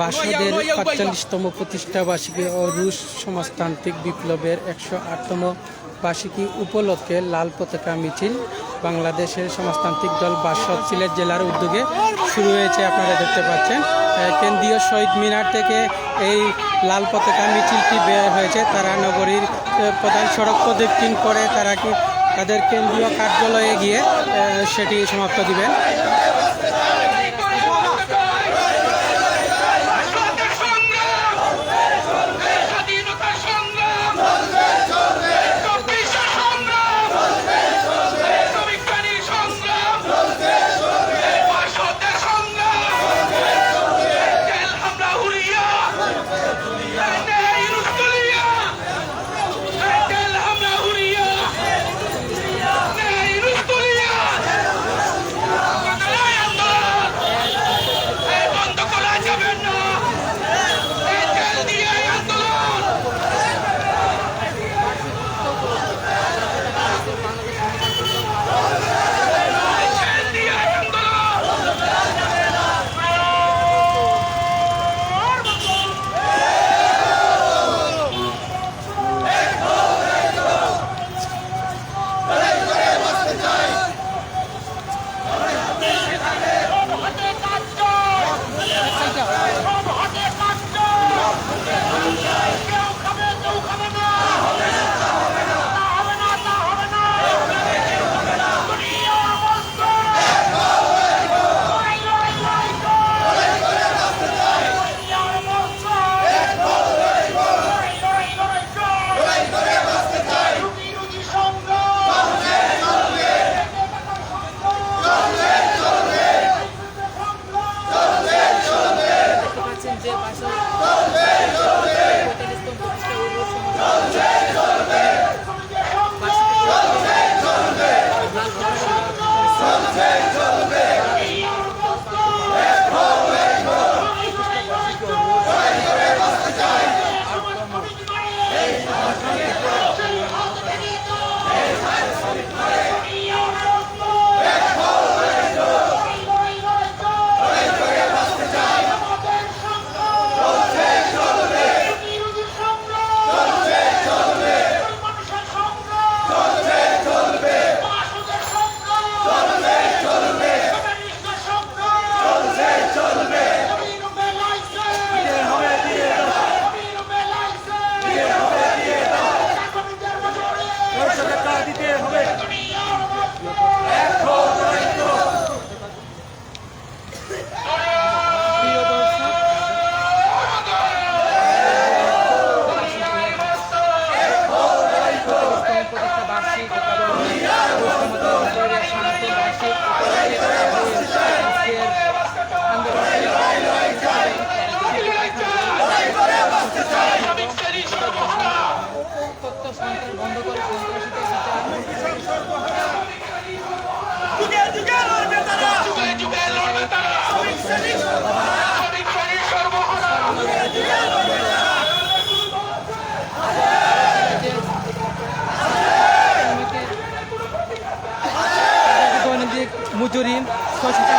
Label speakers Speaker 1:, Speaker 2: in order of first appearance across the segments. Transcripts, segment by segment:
Speaker 1: বাসদের পাঁচচল্লিশতম প্রতিষ্ঠা বার্ষিকী ও রুশ সমাজতান্ত্রিক বিপ্লবের একশো আটতম বার্ষিকী উপলক্ষে লাল পতাকা মিছিল। বাংলাদেশের সমাজতান্ত্রিক দল বাসদ সিলেট জেলার উদ্যোগে শুরু হয়েছে আপনারা দেখতে পাচ্ছেন। কেন্দ্রীয় শহীদ মিনার থেকে এই লাল পতাকা মিছিলটি বের হয়েছে। তারা নগরীর প্রধান সড়ক প্রদক্ষিণ করে তারা কি তাদের কেন্দ্রীয় কার্যালয়ে গিয়ে সেটি সমাপ্ত দিবেন। Yeah. লক্ষ্য সেটা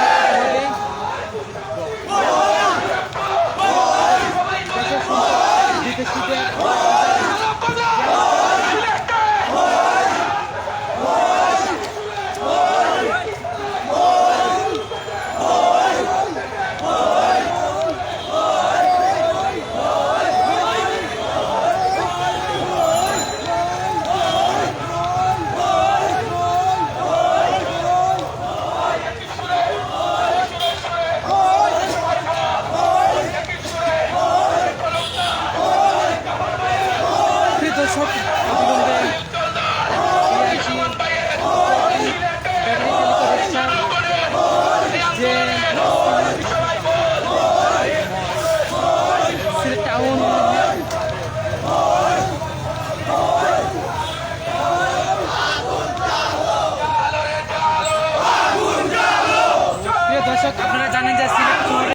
Speaker 1: দর্শক